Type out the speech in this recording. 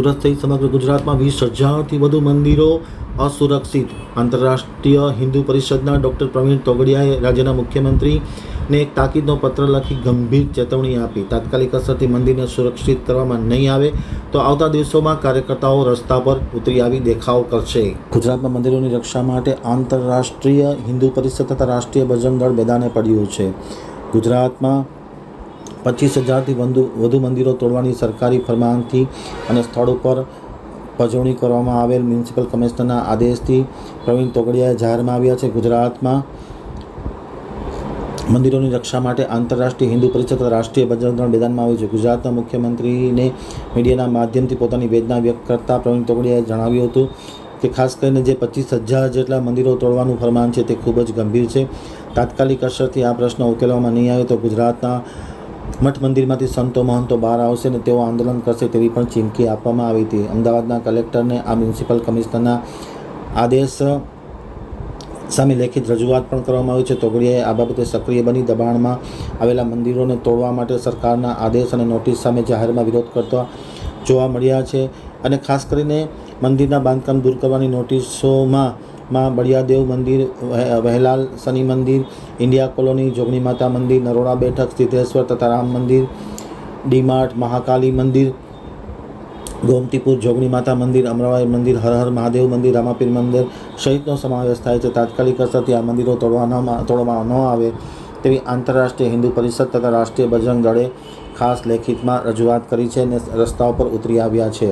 સુરત સહિત સમગ્ર ગુજરાતમાં વીસ હજારથી વધુ મંદિરો અસુરક્ષિત. આંતરરાષ્ટ્રીય હિન્દુ પરિષદના ડૉક્ટર પ્રવીણ તોગડિયાએ રાજ્યના મુખ્યમંત્રીને એક તાકીદનો પત્ર લખી ગંભીર ચેતવણી આપી. તાત્કાલિક અસરથી મંદિરને સુરક્ષિત કરવામાં નહીં આવે તો આવતા દિવસોમાં કાર્યકર્તાઓ રસ્તા પર ઉતરી આવી દેખાવ કરશે. ગુજરાતમાં મંદિરોની રક્ષા માટે આંતરરાષ્ટ્રીય હિન્દુ પરિષદ તથા રાષ્ટ્રીય બજરંગ દળ મેદાને પડ્યું છે. ગુજરાતમાં પચીસ હજારથી વધુ વધુ મંદિરો તોડવાની સરકારી ફરમાનથી અને સ્થળ ઉપર પજવણી કરવામાં આવેલ મ્યુનિસિપલ કમિશનરના આદેશથી પ્રવીણ તોગડિયાએ જાહેરમાં આવ્યા છે. ગુજરાતમાં મંદિરોની રક્ષા માટે આંતરરાષ્ટ્રીય હિન્દુ પરિષદ રાષ્ટ્રીય બજરંગ મેદાનમાં આવ્યું છે. ગુજરાતના મુખ્યમંત્રીને મીડિયાના માધ્યમથી પોતાની વેદના વ્યક્ત કરતા પ્રવીણ તોગડિયાએ જણાવ્યું હતું કે ખાસ કરીને જે પચીસ હજાર જેટલા મંદિરો તોડવાનું ફરમાન છે તે ખૂબ જ ગંભીર છે. તાત્કાલિક અસરથી આ પ્રશ્ન ઉકેલવામાં નહીં આવે તો ગુજરાતના મઠ મંદિરમાંથી સંતો, મહંતો બહાર આવશે અને તેઓ આંદોલન કરશે તેવી પણ ચીમકી આપવામાં આવી હતી. અમદાવાદના કલેક્ટરને આ મ્યુનિસિપલ કમિશનરના આદેશ સામે લેખિત રજૂઆત પણ કરવામાં આવી છે. તોગડીયાએ આ બાબતે સક્રિય બની દબાણમાં આવેલા મંદિરોને તોડવા માટે સરકારના આદેશ અને નોટિસ સામે જાહેરમાં વિરોધ કરતા જોવા મળ્યા છે. અને ખાસ કરીને મંદિરના બાંધકામ દૂર કરવાની નોટિસોમાં માં બળિયાદેવ મંદિર વહેલાલ શનિ મંદિર, ઇન્ડિયા કોલોની, જોગણી માતા મંદિર, નરોડા બેઠક, સિદ્ધેશ્વર તથા રામ મંદિર, ડીમાર્ટ, મહાકાલી મંદિર, ગોમતીપુર, જોગણી માતા મંદિર, અમરાવાઈ મંદિર, હર હર મહાદેવ મંદિર, રામાપીર મંદિર સહિતનો સમાવેશ થાય છે. તાત્કાલિક અસરથી આ મંદિરો તોડવા ન તોડવામાં ન આવે તેવી આંતરરાષ્ટ્રીય હિન્દુ પરિષદ તથા રાષ્ટ્રીય બજરંગ દળે ખાસ લેખિતમાં રજૂઆત કરી છે અને રસ્તાઓ પર ઉતરી આવ્યા છે.